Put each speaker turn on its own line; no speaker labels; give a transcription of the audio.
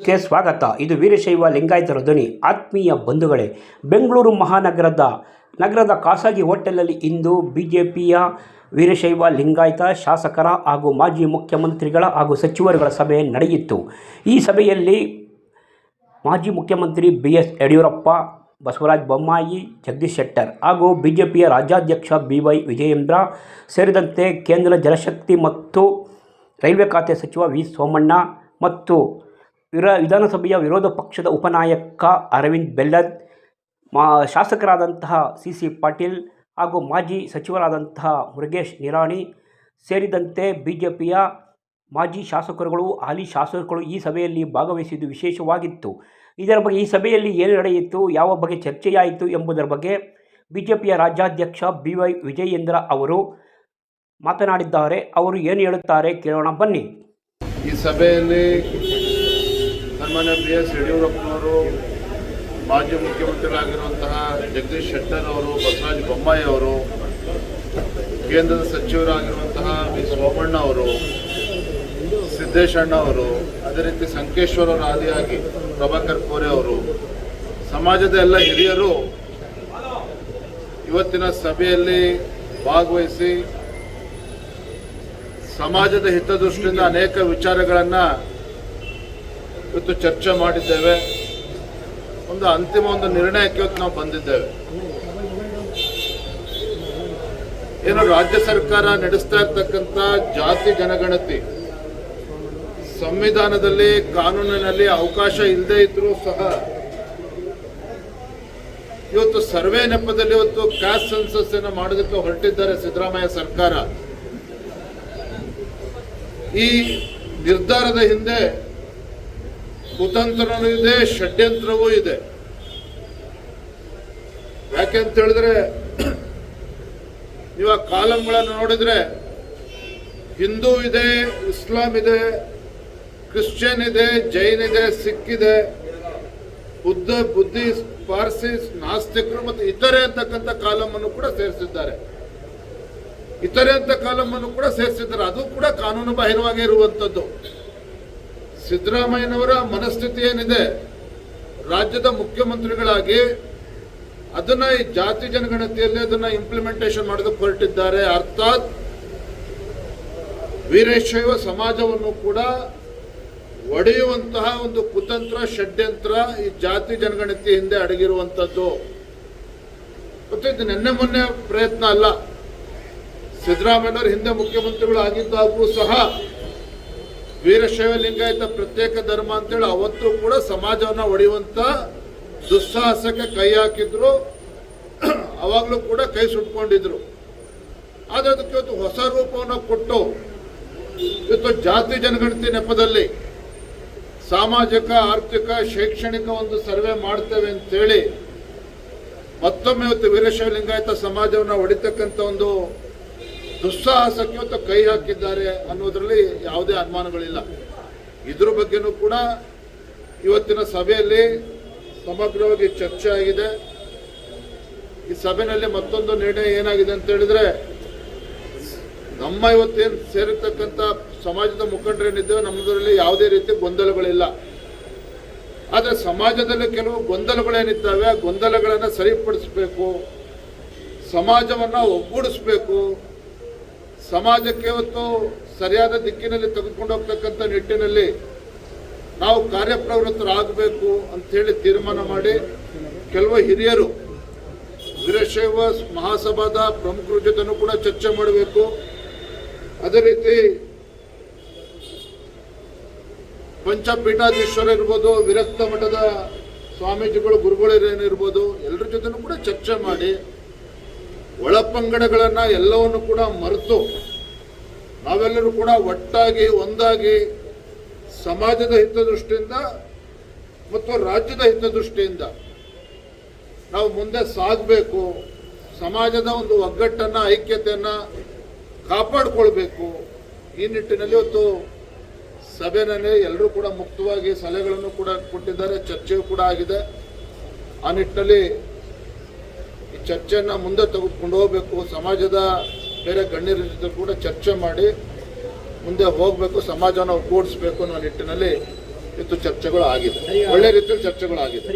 ಕ್ಕೆ ಸ್ವಾಗತ. ಇದು ವೀರಶೈವ ಲಿಂಗಾಯತರ ಧ್ವನಿ. ಆತ್ಮೀಯ ಬಂಧುಗಳೇ, ಬೆಂಗಳೂರು ಮಹಾನಗರದ, ನಗರದ ಖಾಸಗಿ ಹೋಟೆಲಲ್ಲಿ ಇಂದು ಬಿ ಜೆ ಪಿಯ ವೀರಶೈವ ಲಿಂಗಾಯತ ಶಾಸಕರ ಹಾಗೂ ಮಾಜಿ ಮುಖ್ಯಮಂತ್ರಿಗಳ ಹಾಗೂ ಸಚಿವರುಗಳ ಸಭೆ ನಡೆಯಿತು. ಈ ಸಭೆಯಲ್ಲಿ ಮಾಜಿ ಮುಖ್ಯಮಂತ್ರಿ ಬಿ ಎಸ್ ಯಡಿಯೂರಪ್ಪ, ಬಸವರಾಜ ಬೊಮ್ಮಾಯಿ, ಜಗದೀಶ್ ಶೆಟ್ಟರ್ ಹಾಗೂ ಬಿ ಜೆ ಪಿಯ ರಾಜ್ಯಾಧ್ಯಕ್ಷ ಬಿ ವೈ ವಿಜಯೇಂದ್ರ ಸೇರಿದಂತೆ ಕೇಂದ್ರ ಜಲಶಕ್ತಿ ಮತ್ತು ರೈಲ್ವೆ ಖಾತೆ ಸಚಿವ ವಿ ಸೋಮಣ್ಣ ಮತ್ತು ವಿರ, ವಿಧಾನಸಭೆಯ ವಿರೋಧ ಪಕ್ಷದ ಉಪನಾಯಕ ಅರವಿಂದ್ ಬೆಲ್ಲದ್, ಮಾ, ಶಾಸಕರಾದಂತಹ ಸಿ ಸಿ ಪಾಟೀಲ್ ಹಾಗೂ ಮಾಜಿ ಸಚಿವರಾದಂತಹ ಮುರುಗೇಶ್ ನಿರಾಣಿ ಸೇರಿದಂತೆ ಬಿ ಜೆ ಪಿಯ ಮಾಜಿ ಶಾಸಕರುಗಳು, ಹಾಲಿ ಶಾಸಕರುಗಳು ಈ ಸಭೆಯಲ್ಲಿ ಭಾಗವಹಿಸಿದ್ದು ವಿಶೇಷವಾಗಿತ್ತು. ಇದರ ಬಗ್ಗೆ, ಈ ಸಭೆಯಲ್ಲಿ ಏನು ನಡೆಯಿತು, ಯಾವ ಬಗ್ಗೆ ಚರ್ಚೆಯಾಯಿತು ಎಂಬುದರ ಬಗ್ಗೆ ಬಿ ಜೆ ಪಿಯ ರಾಜ್ಯಾಧ್ಯಕ್ಷ ಬಿ ವೈ ವಿಜಯೇಂದ್ರ ಅವರು ಮಾತನಾಡಿದ್ದಾರೆ. ಅವರು ಏನು ಹೇಳುತ್ತಾರೆ ಕೇಳೋಣ ಬನ್ನಿ.
ಈ ಸಭೆಯಲ್ಲಿ ಸನ್ಮಾನ್ಯ ಬಿ ಎಸ್ ಯಡಿಯೂರಪ್ಪನವರು, ಮಾಜಿ ಮುಖ್ಯಮಂತ್ರಿಗಳಾಗಿರುವಂತಹ ಜಗದೀಶ್ ಶೆಟ್ಟರ್ ಅವರು, ಬಸವರಾಜ ಬೊಮ್ಮಾಯಿ ಅವರು, ಕೇಂದ್ರದ ಸಚಿವರಾಗಿರುವಂತಹ ವಿ ಸೋಮಣ್ಣ ಅವರು, ಸಿದ್ದೇಶಣ್ಣ ಅವರು, ಅದೇ ರೀತಿ ಸಂಕೇಶ್ವರ ಅವರ ಆದಿಯಾಗಿ ಪ್ರಭಾಕರ್ ಕೋರೆ ಅವರು, ಸಮಾಜದ ಎಲ್ಲ ಹಿರಿಯರು ಇವತ್ತಿನ ಸಭೆಯಲ್ಲಿ ಭಾಗವಹಿಸಿ, ಸಮಾಜದ ಹಿತದೃಷ್ಟಿಯಿಂದ ಅನೇಕ ವಿಚಾರಗಳನ್ನು ಇವತ್ತು ಚರ್ಚೆ ಮಾಡಿದ್ದೇವೆ. ಒಂದು ಅಂತಿಮ ಒಂದು ನಿರ್ಣಯಕ್ಕೆ ಇವತ್ತು ನಾವು ಬಂದಿದ್ದೇವೆ. ಏನು ರಾಜ್ಯ ಸರ್ಕಾರ ನಡೆಸ್ತಾ ಇರ್ತಕ್ಕಂಥ ಜಾತಿ ಜನಗಣತಿ, ಸಂವಿಧಾನದಲ್ಲಿ, ಕಾನೂನಿನಲ್ಲಿ ಅವಕಾಶ ಇಲ್ಲದೆ ಇದ್ರೂ ಸಹ ಇವತ್ತು ಸರ್ವೆ ನೆಪದಲ್ಲಿ ಇವತ್ತು ಕ್ಯಾಸ್ಟ್ ಸೆನ್ಸಸ್ ಅನ್ನು ಮಾಡೋದಕ್ಕೆ ಹೊರಟಿದ್ದಾರೆ ಸಿದ್ದರಾಮಯ್ಯ ಸರ್ಕಾರ. ಈ ನಿರ್ಧಾರದ ಹಿಂದೆ ಕುತಂತ್ರನೂ ಇದೆ, ಷಡ್ಯಂತ್ರವೂ ಇದೆ. ಯಾಕೆಂತ ಹೇಳಿದ್ರೆ, ನೀವು ಆ ಕಾಲಂಗಳನ್ನು ನೋಡಿದ್ರೆ ಹಿಂದೂ ಇದೆ, ಇಸ್ಲಾಂ ಇದೆ, ಕ್ರಿಶ್ಚಿಯನ್ ಇದೆ, ಜೈನ್ ಇದೆ, ಸಿಖ್ ಇದೆ, ಬುದ್ಧ, ಬುದ್ಧಿ, ಪಾರ್ಸಿ, ನಾಸ್ತಿಕರು ಮತ್ತು ಇತರೆ ಅಂತಕ್ಕಂಥ ಕಾಲಮನ್ನು ಕೂಡ ಸೇರಿಸಿದ್ದಾರೆ. ಇತರೆ ಅಂತ ಕಾಲಮನ್ನು ಕೂಡ ಸೇರಿಸಿದ್ದಾರೆ. ಅದು ಕೂಡ ಕಾನೂನು ಬಾಹಿರವಾಗಿ ಇರುವಂಥದ್ದು. ಸಿದ್ದರಾಮಯ್ಯನವರ ಮನಸ್ಥಿತಿ ಏನಿದೆ? ರಾಜ್ಯದ ಮುಖ್ಯಮಂತ್ರಿಗಳಾಗಿ ಅದನ್ನ ಈ ಜಾತಿ ಜನಗಣತಿಯಲ್ಲಿ ಅದನ್ನ ಇಂಪ್ಲಿಮೆಂಟೇಷನ್ ಮಾಡೋದಕ್ಕೆ ಹೊರಟಿದ್ದಾರೆ. ಅರ್ಥಾತ್ ವೀರಶೈವ ಸಮಾಜವನ್ನು ಕೂಡ ಒಡೆಯುವಂತಹ ಒಂದು ಕುತಂತ್ರ, ಷಡ್ಯಂತ್ರ ಈ ಜಾತಿ ಜನಗಣತಿ ಹಿಂದೆ ಅಡಗಿರುವಂಥದ್ದು ಮತ್ತು ಇದು ನಿನ್ನೆ ಮೊನ್ನೆ ಪ್ರಯತ್ನ ಅಲ್ಲ. ಸಿದ್ದರಾಮಯ್ಯನವರು ಹಿಂದೆ ಮುಖ್ಯಮಂತ್ರಿಗಳು ಆಗಿದ್ದಾಗೂ ಸಹ ವೀರಶೈವ ಲಿಂಗಾಯತ ಪ್ರತ್ಯೇಕ ಧರ್ಮ ಅಂತೇಳಿ ಅವತ್ತು ಕೂಡ ಸಮಾಜವನ್ನು ಒಡೆಯುವಂತ ದುಸ್ಸಾಹಸಕ್ಕೆ ಕೈ ಹಾಕಿದ್ರು. ಅವಾಗಲೂ ಕೂಡ ಕೈ ಸುಟ್ಕೊಂಡಿದ್ರು. ಆದರೆ ಅದಕ್ಕೆ ಇವತ್ತು ಹೊಸ ರೂಪವನ್ನು ಕೊಟ್ಟು ಇವತ್ತು ಜಾತಿ ಜನಗಣತಿ ನೆಪದಲ್ಲಿ ಸಾಮಾಜಿಕ, ಆರ್ಥಿಕ, ಶೈಕ್ಷಣಿಕ ಒಂದು ಸರ್ವೆ ಮಾಡ್ತೇವೆ ಅಂತೇಳಿ ಮತ್ತೊಮ್ಮೆ ಇವತ್ತು ವೀರಶೈವ ಲಿಂಗಾಯತ ಸಮಾಜವನ್ನು ಹೊಡಿತಕ್ಕಂಥ ಒಂದು ದುಸ್ಸಾಹಸಕ್ಕೆ ಇವತ್ತು ಕೈ ಹಾಕಿದ್ದಾರೆ ಅನ್ನೋದರಲ್ಲಿ ಯಾವುದೇ ಅನುಮಾನಗಳಿಲ್ಲ. ಇದ್ರ ಬಗ್ಗೆನೂ ಕೂಡ ಇವತ್ತಿನ ಸಭೆಯಲ್ಲಿ ಸಮಗ್ರವಾಗಿ ಚರ್ಚೆ ಆಗಿದೆ. ಈ ಸಭೆಯಲ್ಲಿ ಮತ್ತೊಂದು ನಿರ್ಣಯ ಏನಾಗಿದೆ ಅಂತ ಹೇಳಿದ್ರೆ, ನಮ್ಮ ಇವತ್ತೇನು ಸೇರಿರ್ತಕ್ಕಂಥ ಸಮಾಜದ ಮುಖಂಡರೇನಿದ್ದೇವೆ ನಮ್ಮದರಲ್ಲಿ ಯಾವುದೇ ರೀತಿ ಗೊಂದಲಗಳಿಲ್ಲ. ಆದರೆ ಸಮಾಜದಲ್ಲಿ ಕೆಲವು ಗೊಂದಲಗಳೇನಿದ್ದಾವೆ ಆ ಗೊಂದಲಗಳನ್ನು ಸರಿಪಡಿಸಬೇಕು, ಸಮಾಜವನ್ನು ಒಗ್ಗೂಡಿಸ್ಬೇಕು ಸಮಾಜಕ್ಕೆ ಇವತ್ತು ಸರಿಯಾದ ದಿಕ್ಕಿನಲ್ಲಿ ತೆಗೆದುಕೊಂಡು ಹೋಗ್ತಕ್ಕಂಥ ನಿಟ್ಟಿನಲ್ಲಿ ನಾವು ಕಾರ್ಯಪ್ರವೃತ್ತರಾಗಬೇಕು ಅಂತೇಳಿ ತೀರ್ಮಾನ ಮಾಡಿ ಕೆಲವು ಹಿರಿಯರು ವೀರಶೈವ ಮಹಾಸಭಾದ ಪ್ರಮುಖರ ಜೊತೆನೂ ಕೂಡ ಚರ್ಚೆ ಮಾಡಬೇಕು. ಅದೇ ರೀತಿ ಪಂಚಪೀಠಾಧೀಶ್ವರ ಇರ್ಬೋದು, ವಿರಕ್ತ ಮಠದ ಸ್ವಾಮೀಜಿಗಳು, ಗುರುಗಳೇನಿರ್ಬೋದು, ಎಲ್ಲರ ಜೊತೆನೂ ಕೂಡ ಚರ್ಚೆ ಮಾಡಿ ಒಳಪಂಗಡಗಳನ್ನು ಎಲ್ಲವನ್ನು ಕೂಡ ಮರೆತು ನಾವೆಲ್ಲರೂ ಕೂಡ ಒಟ್ಟಾಗಿ, ಒಂದಾಗಿ ಸಮಾಜದ ಹಿತದೃಷ್ಟಿಯಿಂದ ಮತ್ತು ರಾಜ್ಯದ ಹಿತದೃಷ್ಟಿಯಿಂದ ನಾವು ಮುಂದೆ ಸಾಗಬೇಕು, ಸಮಾಜದ ಒಂದು ಒಗ್ಗಟ್ಟನ್ನು, ಐಕ್ಯತೆಯನ್ನು ಕಾಪಾಡಿಕೊಳ್ಬೇಕು. ಈ ನಿಟ್ಟಿನಲ್ಲಿ ಇವತ್ತು ಸಭೆನಲ್ಲಿ ಎಲ್ಲರೂ ಕೂಡ ಮುಕ್ತವಾಗಿ ಸಲಹೆಗಳನ್ನು ಕೂಡ ಕೊಟ್ಟಿದ್ದಾರೆ, ಚರ್ಚೆಯೂ ಕೂಡ ಆಗಿದೆ. ಆ ನಿಟ್ಟಿನಲ್ಲಿ ಚರ್ಚೆಯನ್ನು ಮುಂದೆ ತೆಗೆದುಕೊಂಡು ಹೋಗಬೇಕು. ಸಮಾಜದ ಬೇರೆ ಗಣ್ಯರ ಜೊತೆ ಕೂಡ ಚರ್ಚೆ ಮಾಡಿ ಮುಂದೆ ಹೋಗಬೇಕು. ಸಮಾಜನ ಒಗ್ಗೂಡಿಸಬೇಕು ಅನ್ನೋ ನಿಟ್ಟಿನಲ್ಲಿ ಇತ್ತು ಚರ್ಚೆಗಳು ಆಗಿದೆ ಒಳ್ಳೆ ರೀತಿಯಲ್ಲಿ ಚರ್ಚೆಗಳು ಆಗಿದೆ